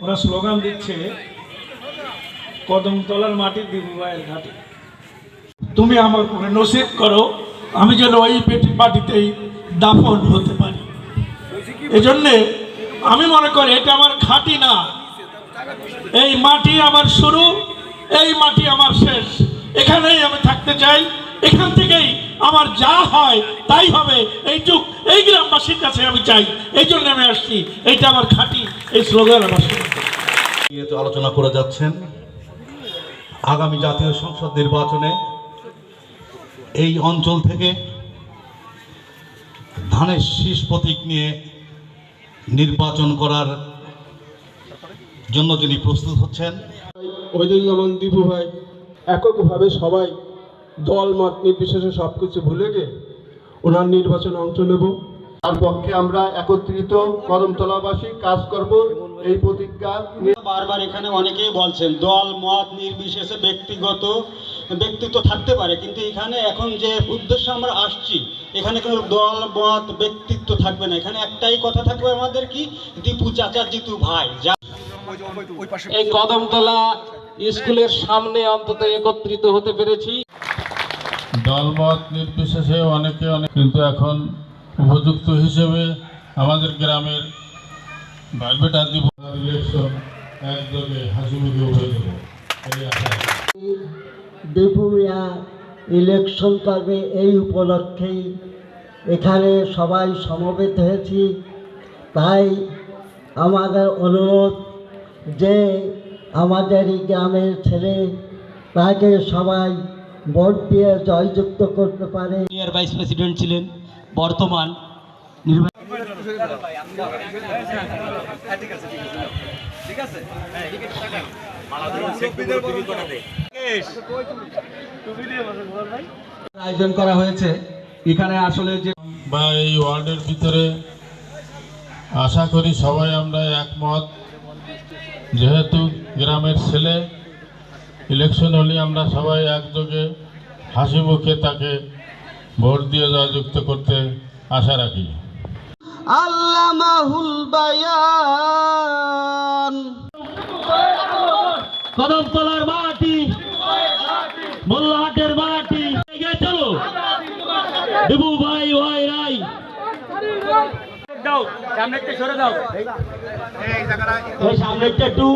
ওরা স্লোগান দিচ্ছে কদমতলার মাটি দিবুবাইয়ের ঘাটে। তুমি আমার করে নসিব করো, আমি যেন ওই পেটি পাটিতেই দাফন হতে পারি। এজন্যে আমি মনে করি এটা আমার ঘাটি না। এই মাটি আমার শুরু, এই মাটি আমার শেষ। এখানেই আমি থাকতে চাই, এখান থেকেই আমার যা হয় তাই হবে। এই যুগ, এই গ্রামবাসীর কাছে আমি চাই, এই জন্য আমি আসছি। এইটা আমার খাঁটি এই স্লোগান আমার নিয়ে আলোচনা করে যাচ্ছেন, আগামী জাতীয় সংসদ নির্বাচনে এই অঞ্চল থেকে ধানের শীষ প্রতীক নিয়ে নির্বাচন করার জন্য তিনি প্রস্তুত হচ্ছেন। ওহিদুজ্জামান দীপু ভাই, এককভাবে সবাই দল, মত নির্বিশেষে সব কিছু ভুলে গিয়ে ওনার নির্বাচনে অংশ নেব। তার পক্ষে আমরা একত্রিত কদমতলাবাসী কাজ করব। এই প্রতিজ্ঞা বারবার এখানে অনেকেই বলছেন দল মত নির্বিশেষে ব্যক্তিগত ব্যক্তিত্ব থাকতে পারে। কিন্তু এখানে এখন যে উদ্দেশ্য আমরা আসছি এখানে কোনো দল মত ব্যক্তিত্ব থাকবে না। এখানে একটাই কথা থাকবে আমাদের কি? দীপু চাচা জিতু ভাই। যা এই কদমতলা স্কুলের সামনে অন্তত একত্রিত হতে পেরেছি। দলমত নির্বিশেষে অনেকে অনেক কিন্তু এখন উপযুক্ত হিসেবে আমাদের গ্রামের ভাইবেটা দিব ইলেকশন একযোগে দেবো। ইলেকশন করবে এই উপলক্ষেই এখানে সবাই সমবেত হয়েছি। তাই আমাদের অনুরোধ যে আমাদের এই গ্রামের ছেলে তাকে সবাই ভোট দিয়ে জয়যুক্ত করতে পারে। সিনিয়র ভাইস প্রেসিডেন্ট ছিলেন। বর্তমান আয়োজন করা হয়েছে। এখানে আসলে যে বা এই ওয়ার্ডের ভিতরে আশা করি সবাই আমরা একমত। যেহেতু গ্রামের ছেলে ইলেকশন হলে আমরা সবাই একযোগে হাসি মুখে তাকে ভোট দিয়ে জয়যুক্ত করতে আশা রাখি। আল্লামাহুল বায়ান। কদমতলার মাটি মোল্লাহাটের মাটি। এগিয়ে চলো। দেবু ভাই ভাই রাই। দাও সামনে একটু সরে দাও। সামনে একটু